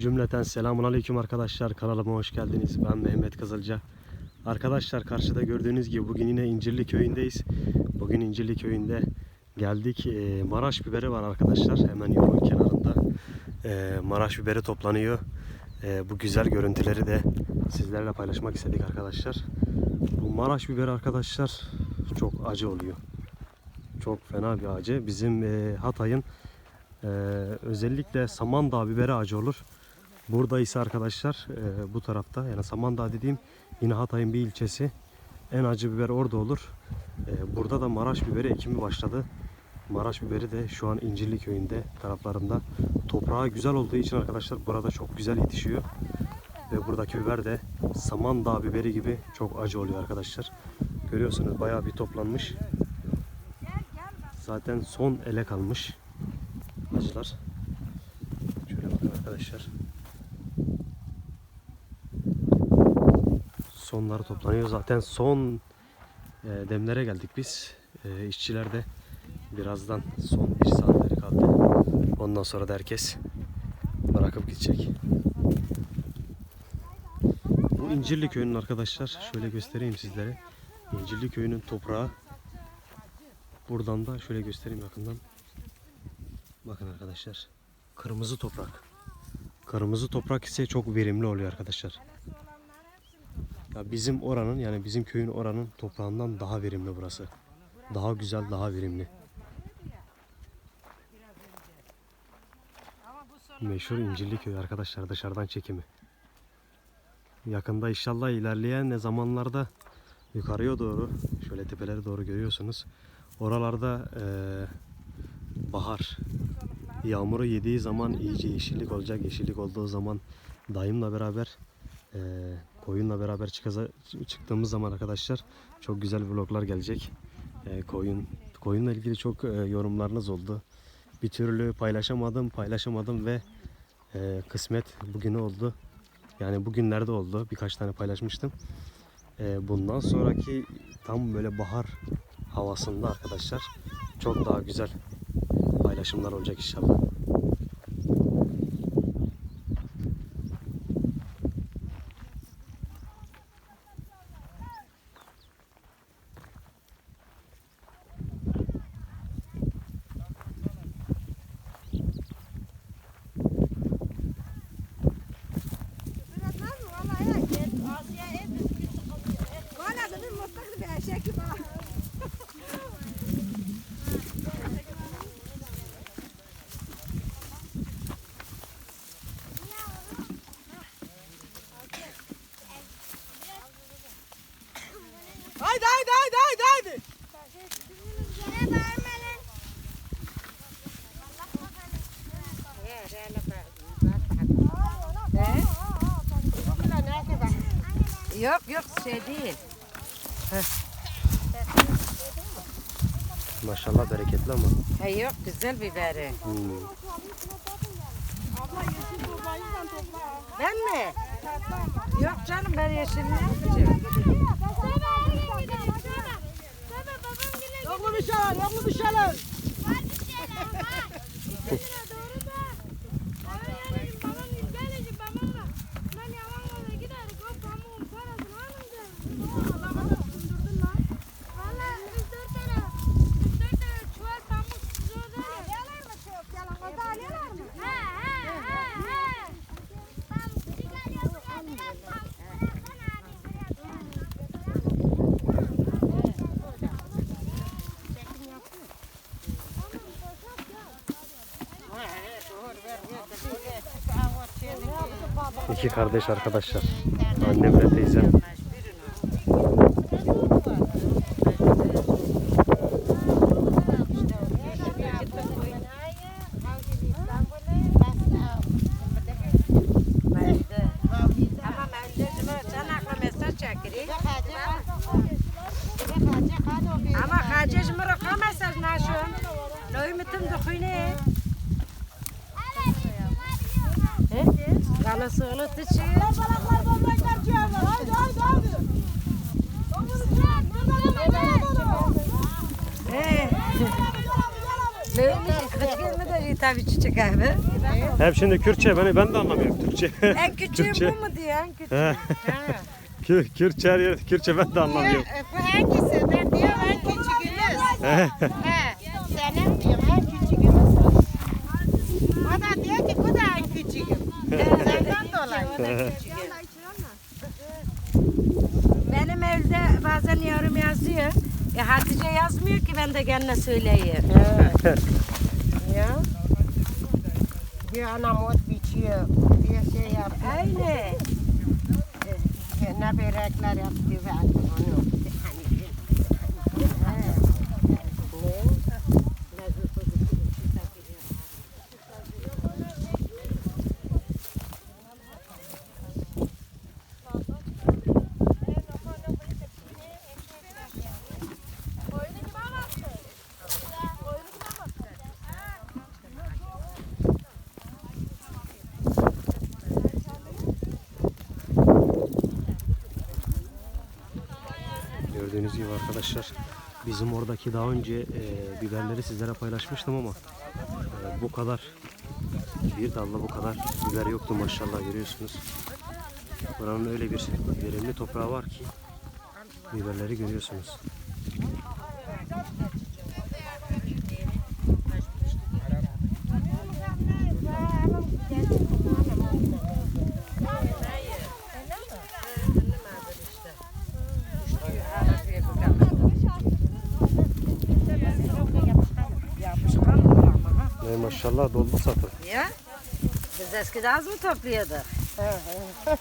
Cümleten selamun aleyküm arkadaşlar. Kanalıma hoş geldiniz. Ben Mehmet Kızılca. Arkadaşlar karşıda gördüğünüz gibi bugün yine İncirli köyündeyiz. Bugün İncirli köyünde geldik. Ee, Maraş biberi var arkadaşlar. Hemen yolun kenarında. Ee, Maraş biberi toplanıyor. Ee, bu güzel görüntüleri de sizlerle paylaşmak istedik arkadaşlar. Bu Maraş biberi arkadaşlar çok acı oluyor. Çok fena bir acı. Bizim e, Hatay'ın ee, özellikle Samandağ biberi acı olur. Burada ise arkadaşlar e, bu tarafta yani Samandağ dediğim yine Hatay'ın bir ilçesi. En acı biber orada olur. E, burada da Maraş biberi ekimi başladı. Maraş biberi de şu an İncirli köyünde taraflarında. Toprağı güzel olduğu için arkadaşlar burada çok güzel yetişiyor. Ve buradaki biber de Samandağ biberi gibi çok acı oluyor arkadaşlar. Görüyorsunuz bayağı bir toplanmış. Zaten son ele kalmış acılar. Şöyle bakın arkadaşlar. Sonları toplanıyor. Zaten son e, demlere geldik biz. E, işçiler de birazdan son bir saatleri kaldı. Ondan sonra da herkes bırakıp gidecek. Bu İncirli köyünün arkadaşlar şöyle göstereyim sizlere. İncirli köyünün toprağı buradan da şöyle göstereyim yakından. Bakın arkadaşlar. Kırmızı toprak. Kırmızı toprak ise çok verimli oluyor arkadaşlar. Ya bizim oranın yani bizim köyün oranın toprağından daha verimli burası. Daha güzel, daha verimli. Meşhur İncirli köy arkadaşlar dışarıdan çekimi. Yakında inşallah ilerleyen zamanlarda yukarıya doğru şöyle tepelere doğru görüyorsunuz. Oralarda eee bahar Yağmuru yediği zaman iyice yeşillik olacak. Yeşillik olduğu zaman dayımla beraber eee koyunla beraber çıkaza, çıktığımız zaman arkadaşlar çok güzel vloglar gelecek. Eee, koyun koyunla ilgili çok eee, yorumlarınız oldu. Bir türlü paylaşamadım, paylaşamadım ve eee, kısmet bugüne oldu. Yani bugünlerde oldu. Birkaç tane paylaşmıştım. Eee, bundan sonraki tam böyle bahar havasında arkadaşlar çok daha güzel paylaşımlar olacak inşallah. Haydi haydi haydi haydi haydi. Yok şey değil. Maşallah bereketli ama. Ha yok güzel biberi. Hmm. Ben mi? Yok canım ben yeşilini yapacağım. Yok mu bir şeyler yok mu bir şeyler. İki kardeş arkadaşlar. Annem ve teyzem. Galası ılıtı çi. Balaklar bombaylar ciğerler. Haydi haydi haydi. Tabii çiçek abi. Hep şimdi Kürtçe beni ben de anlamıyorum Türkçe. En küçüğüm Kürtçe. bu mu diyor en küçüğüm. He. Kür- Kürtçe her yer, Kürtçe ben de anlamıyorum. Bu hangisi? Ben diyorum en küçüğünüz. He. He. Senin diyorum en küçüğünüz. O da diyor ki bu da en küçüğüm. Senden dolayı. Benim evde bazen yorum yazıyor. E Hatice yazmıyor ki ben de kendine söyleyeyim. Ya. Bir anam ot biçiyor. Bir şey yapıyor. Aynen. Ne börekler yaptı verdi onu. Hani Gördüğünüz gibi arkadaşlar bizim oradaki daha önce e, biberleri sizlere paylaşmıştım ama e, bu kadar bir dalda bu kadar biber yoktu maşallah görüyorsunuz. Buranın öyle bir verimli toprağı var ki biberleri görüyorsunuz. Yapışkan bu ama. ha. E, maşallah doldu satın. Ya. Biz eskiden az mı topluyorduk?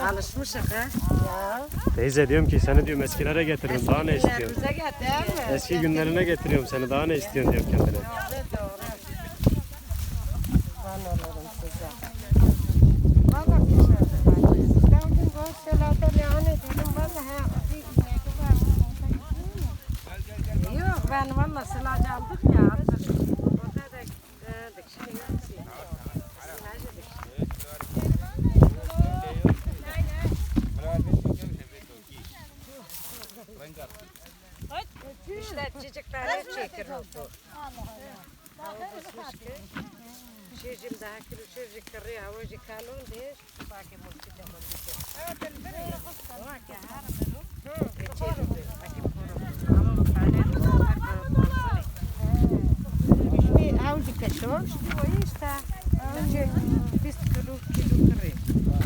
Alışmışık ha. Ya. Teyze diyorum ki seni diyorum eskilere getirdim daha ne istiyorsun? Günlerimize getirdik. Eski günlerine getiriyorum seni daha ne istiyorsun diyorum kendine. Ben olurum size. Valla bir şey de var. Ben dün bu şeylerde yani dedim valla ha. bir inek var. Yok ben valla silaj aldık ya attık. Orada da e, dikişini yok. Silaj dikişini. İşte çocuklar çekir oldu. Hava basmış ki. Jikalon diye. Baki mutlu da mutlu. Evet, ben böyle. Ama ki harap elu. Çekir. Baki korum. Ama bu tane İşte avcı kaşıyor. O işte. Önce biz kilo kilo kırıyor.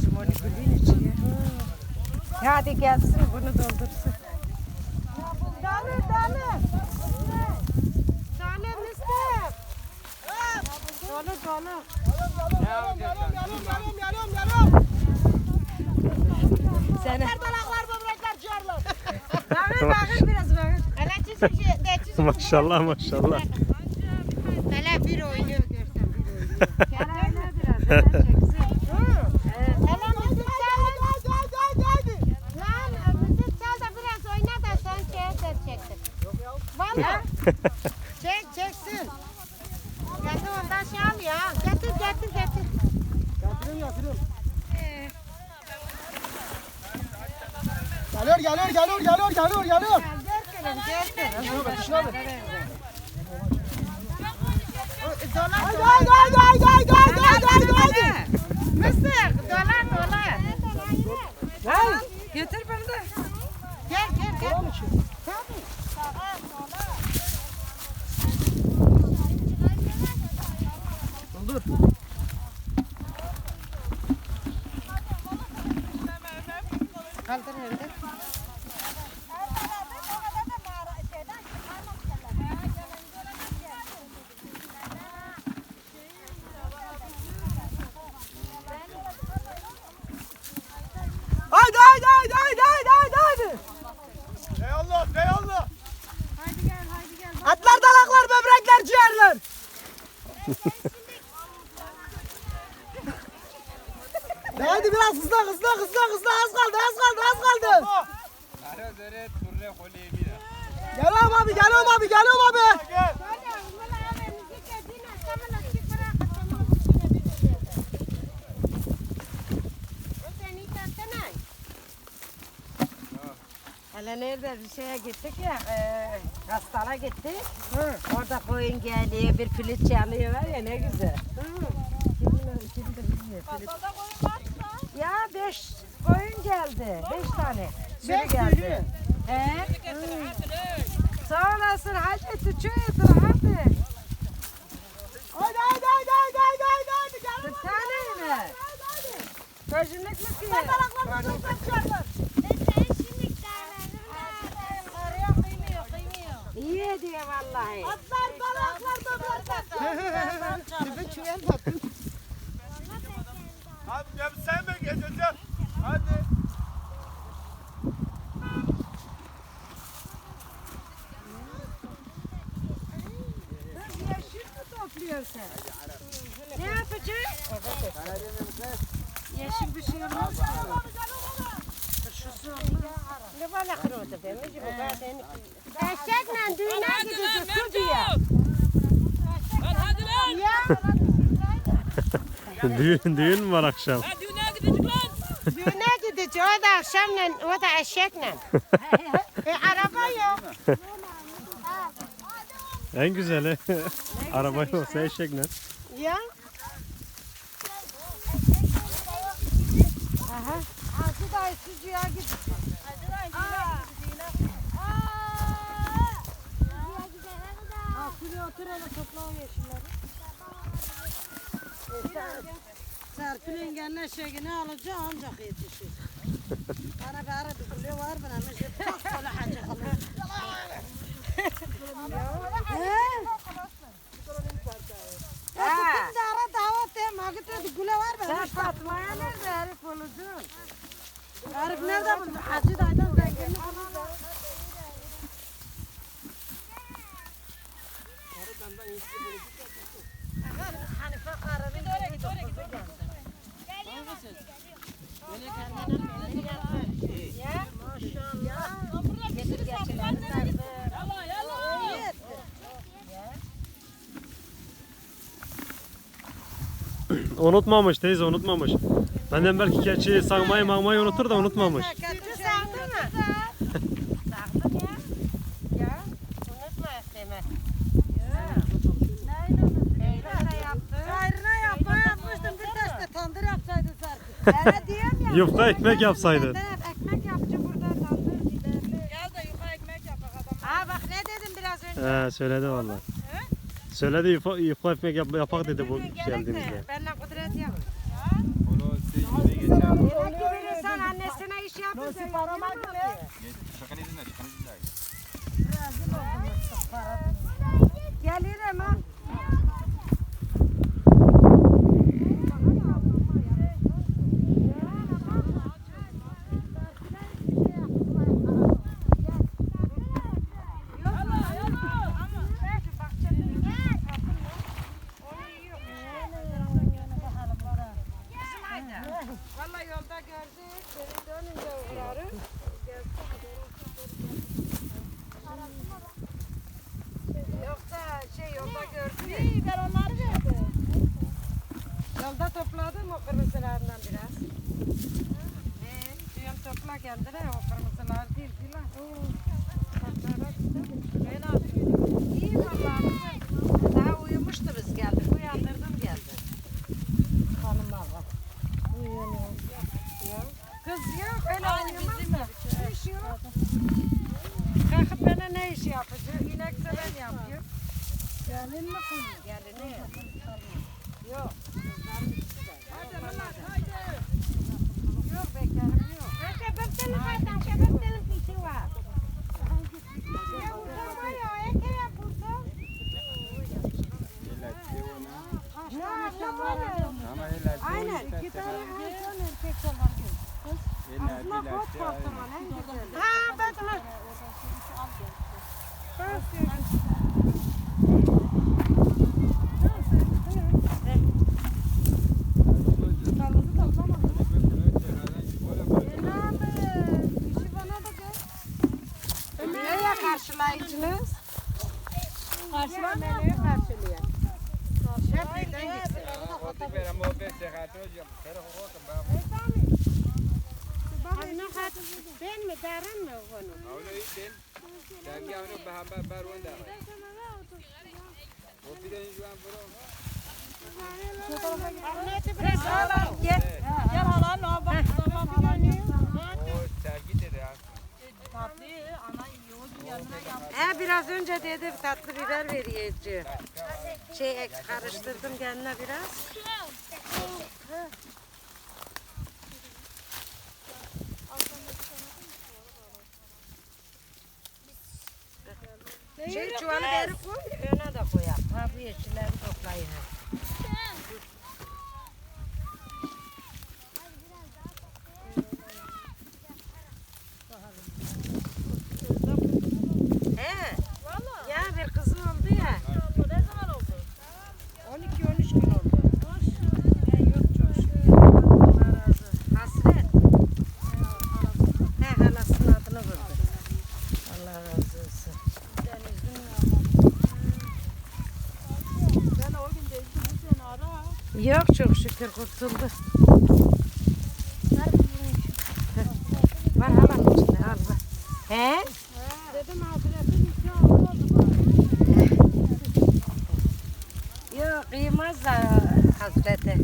Şimdi onu gülün içiyor. Hadi gelsin bunu doldursun. Dalı dalı. Dalı mısır. Dolu dolu. Sen Dalaklar böbrekler ciğerler. bakın bakın biraz bakın. Hele çizim şey, ne çizim. maşallah maşallah. Hele bir oynuyor görsen bir oynuyor. Gel öyle biraz. Sen çeksin. Evet. Hele müzik çal. Lan müzik çal da biraz oyna da sen şeye sen çeksin. Valla. Çek çeksin. Getir ondan şey al ya. Getir getir getir. Geliyor, geliyor, geliyor, geliyor, geliyor. Gel gel Haydi, haydi, haydi, haydi, haydi, haydi, haydi, haydi, haydi. Mısır dolar dolar. Al, Getir bunu da. Gel gel gel. Kaldır önde. Haydi, haydi, haydi, haydi, haydi, haydi, haydi. Eyvallah, eyvallah. Atlar, dalaklar, böbrekler, ciğerler. Haydi biraz hızlı, hızlı, hızlı, hızlı. Az kaldı, az kaldı, az kaldı. Geliyorum abi, geliyorum abi, geliyorum abi. Hele nerede bir şeye gittik ya, e, hastana gittik. Orada koyun geliyor, bir flüt çalıyor var ya ne güzel. Kimdir, kimdir bilmiyorum, flüt. Beş koyun geldi, beş tane. Sürü geldi. He? Sağ olasın, hadi tutuyordur, hadi. Haydi haydi haydi haydi haydi haydi haydi. Gel. Bir tane mi? Gözünlük mü ki? Ayaklarını tutup kaçarlar. İyi hediye vallahi. Atlar balaklar böbürler. Tübü çüvel bakın. Hadi gel sen mi gezeceksin? Hadi. Yeşil mi topluyorsun sen? Ne yapacaksın? Yeşil bir şey olmaz. Ne bana kırıldı be? Ne gibi? Ben seni Eşekle düğüne gideceğiz. su diye. düğün, düğün mü var akşam? Düğüne gideceğiz. O da akşamla, o da eşekle. e, araba yok. En güzeli. Araba yoksa eşekle. Ya. Hacı dayı sucuğa gidecek. Ha, şuraya otur hele topla o yeşilleri. Serpil'in kendine şeyini alacak ancak yetişir. Bana bir ara bir gülü var bana. Mesela çok böyle hacı kalır. Ha. Bir de ara davet et. Magıt bir gülü var bana. Sen Fatma'ya nerede herif olacaksın? Arif nerede buldu? Hacı dayıdan zenginini bulur. Hanife karının gibi dokuzu Ya maşallah. Getir geçilerini sardı. Unutmamış teyze unutmamış. Benden belki keçi sağmayı mağmayı unutur da unutmamış. Diyorum ya. Yufka ekmek yapsaydı. Evet, ekmek yapıcı burada tandır giderli. Aa bak ne dedim biraz önce. He söyledi valla. Söyledi yufka, yufka ekmek yap, yapak dedi bu geldiğimizde. Benimle kudret yok. Onu seyirciye geçer. Demek ki bir insan annesine iş yapıyor. Nasıl parama göre? Şakan izinle, şakan izinle. Gelir ama. Valla yolda gördük. Benim dönünce uğrarım. Yoksa şey yolda gördük. Ben onları verdim. Yolda topladım o kırmızılarından biraz. He, diyorum topla kendine o kırmızılar değil filan. Tatlara güzel. Ben atıyorum. İyi vallahi güzel. Daha uyumuştu biz geldik. Uyandırdım geldi. Hanım baba. Ya. Kız yok öyle uyumaz da. İş yok. Kalkıp bana ne iş yapacak? İnekse ben yapıyorum. Gelin mi kız? Gelini. Yok. Hadi Mehmet hadi. Yok bekarım yok. Şebep senin kaydan, şebep senin piti var. Ya burada var ya, eke ya burada. Ne yapalım? İki tane hayvan erkek olan. Aslında kot korktuman en güzeli. Ha ben sana. Nereye Ben mi derin mi bunu? Avno iten. Dergi avno bahamba barwanda. O bir de şu an bro. Ahmet'i biraz Gel. Gel hala ne bak tamam hala ne? O sergi dedi ya. Tatlı ana yoğurdun yanına yap. He biraz önce dedim tatlı biber veriyeci. Şey karıştırdım kendine biraz. Şey çuvalı beri koy, öne de koyalım. Ha bu yeşilleri toplayın. He. Ya bir kızı oldu ya. Ne zaman oldu? 12-13 gün oldu. Ya yok çok şükür. Allah razı olsun. Hasret. He halasının adını vurdu. Allah razı olsun. Ben o gün değildim bu seni ara. Yok çok şükür kurtuldu. Var halanın içinde al var. He? Dedim Hazret'in nikahı oldu. Yok kıymaz da Hazreti.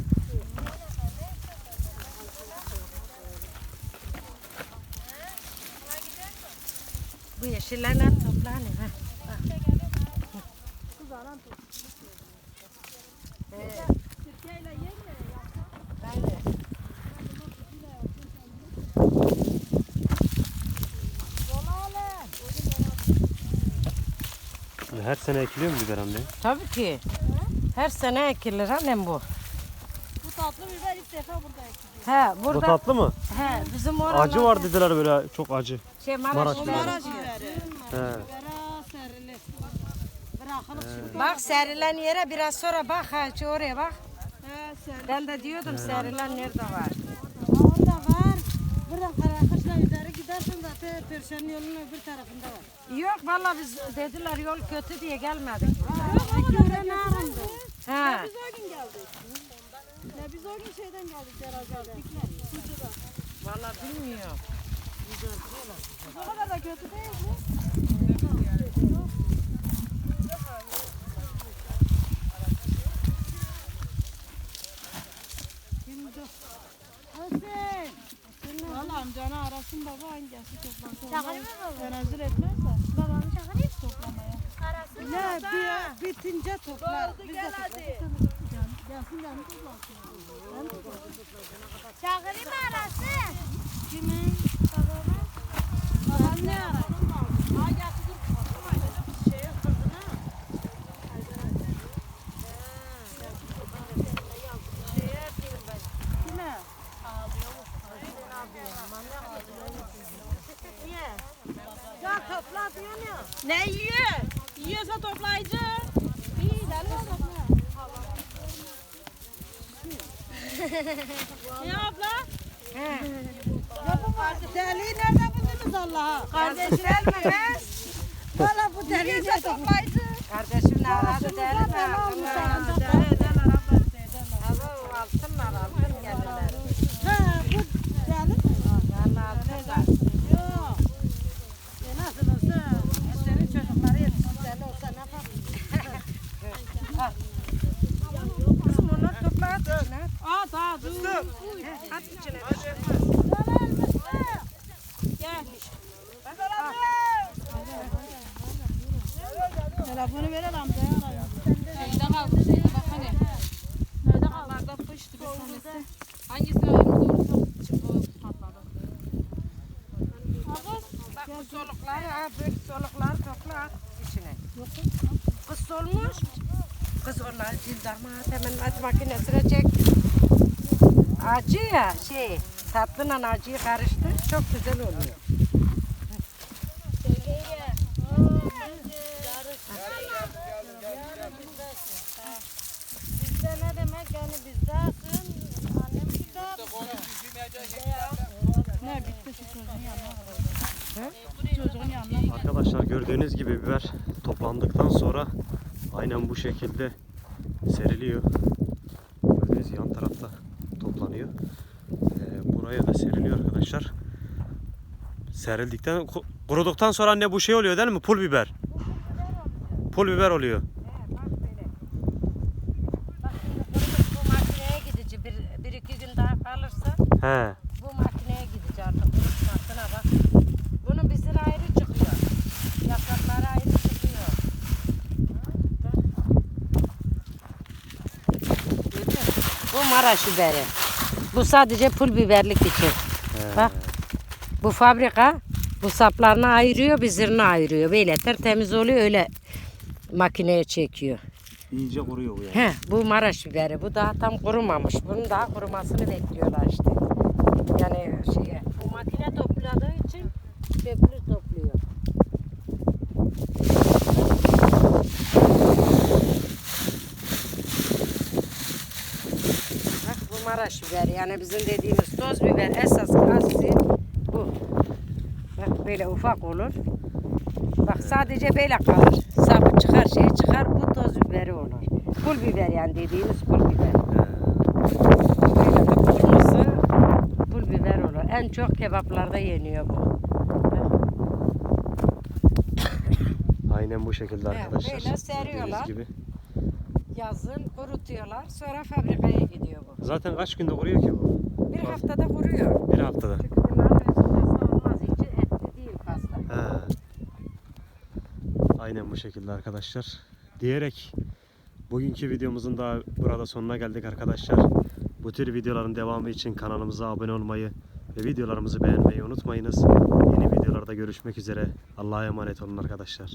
Bu yeşillerle toplanın ha. Türkiye'yle yenge. Aynen. Her sene ekiliyor mu biber anne? Tabii ki. Her sene ekilir annem bu. Bu tatlı biber ilk defa burada ekildi. He Bu burada tatlı mı? he bizim oralarda Acı var dediler böyle çok acı. Şey Maraş, Maraş biberi. biberi. Maraş biberi. He. Bak serilen yere biraz sonra bak ha oraya bak. Ben de diyordum serilen nerede var. Orada var. Buradan Karakışla üzeri gidersin zaten Perşembe yolunun öbür tarafında var. Yok vallahi biz dediler yol kötü diye gelmedik. Yok gören ağrımdı. He. Biz o gün geldik. Ya biz o gün şeyden geldik Ceraza'dan. Sucudan. Vallahi bilmiyorum. O kadar da kötü değil mi? Şimdi Hüseyin. Valla amcanı arasın baba hangisi toplansın. Çağırayım mı baba? Tenezzül etmezse. Babamı çağırayım. Toplamaya. Arasın Ne bir, bitince toplar. Biz de hadi. Gelsin yani toplansın. Çağırayım mı arasın? Kimin? Babamı. Babam ne arar? Ha gelsin Ya topla diyorsun ya. Ne yiyor? Yiyorsa toplayıcı. İyi deli topla. ne abla? He. Deliği nerede buldunuz Allah'a? Kardeşler mi be? Valla bu deliği ne toplayıcı? Kardeşim ne aradı deli mi? Ama o altınlar altın gelirler. Ha bu deli mi? Vallahi altınlar. Yok. E nasıl olsa senin çocukları yetişmiş deli olsa ne yapar? Kızım onu topla at içine. At at. Dur. At içine. Gel. Telefonu ver amcaya arayın. Şeyde kaldı şeyde bak hani. Nerede kaldı? Onlarda tanesi. Hangisini ayırmış doğrusu çıktı patladı. Bak bu solukları ha böyle solukları topla içine. Kız solmuş. Kız onlar cildarma hemen at makinesine çek. Acı ya şey tatlıyla acıyı karıştır çok güzel oluyor. Bizde ne demek yani bizde asın. Annem bizde Ne bitti şu çocuğun yanına. Çocuğun yanına. Arkadaşlar gördüğünüz gibi biber toplandıktan sonra aynen bu şekilde seriliyor. Gördüğünüz yan tarafta toplanıyor. Ee, buraya da seriliyor arkadaşlar. Serildikten, ku- kuruduktan sonra anne bu şey oluyor değil mi? Pul biber. Pul biber oluyor. He, bak böyle. Bak şimdi kurumuş bu makineye gidici bir, bir iki gün daha kalırsa He. bu makineye gidici artık kurutmasına bak. Bunun bizir ayrı çıkıyor. Yaprakları ayrı çıkıyor. Bak. Görüyor musun? Bu Maraş biberi. Bu sadece pul biberlik için. Bak. Bu fabrika bu saplarını ayırıyor, bizirini ayırıyor. Böyle tertemiz oluyor öyle makineye çekiyor. İyice kuruyor bu yani. He, bu Maraş biberi. Bu daha tam kurumamış. Bunun daha kurumasını bekliyorlar işte. Yani şeye. Maraş biberi. Yani bizim dediğimiz toz biber esas asli bu. Bak böyle ufak olur. Bak sadece böyle kalır. Sapı çıkar şey çıkar bu toz biberi olur. Pul biber yani dediğimiz pul biber. Böyle de kırmızı pul biber olur. En çok kebaplarda yeniyor bu. Aynen bu şekilde arkadaşlar. böyle seriyorlar. Gibi. Yazın kurutuyorlar sonra fabrikaya gidiyor bu. Zaten kaç günde kuruyor ki bu? Bir haftada kuruyor. Bir haftada. Çünkü bunların özündesi olmaz. İçi etli değil fazla. He. Aynen bu şekilde arkadaşlar. Diyerek bugünkü videomuzun da burada sonuna geldik arkadaşlar. Bu tür videoların devamı için kanalımıza abone olmayı ve videolarımızı beğenmeyi unutmayınız. Yeni videolarda görüşmek üzere. Allah'a emanet olun arkadaşlar.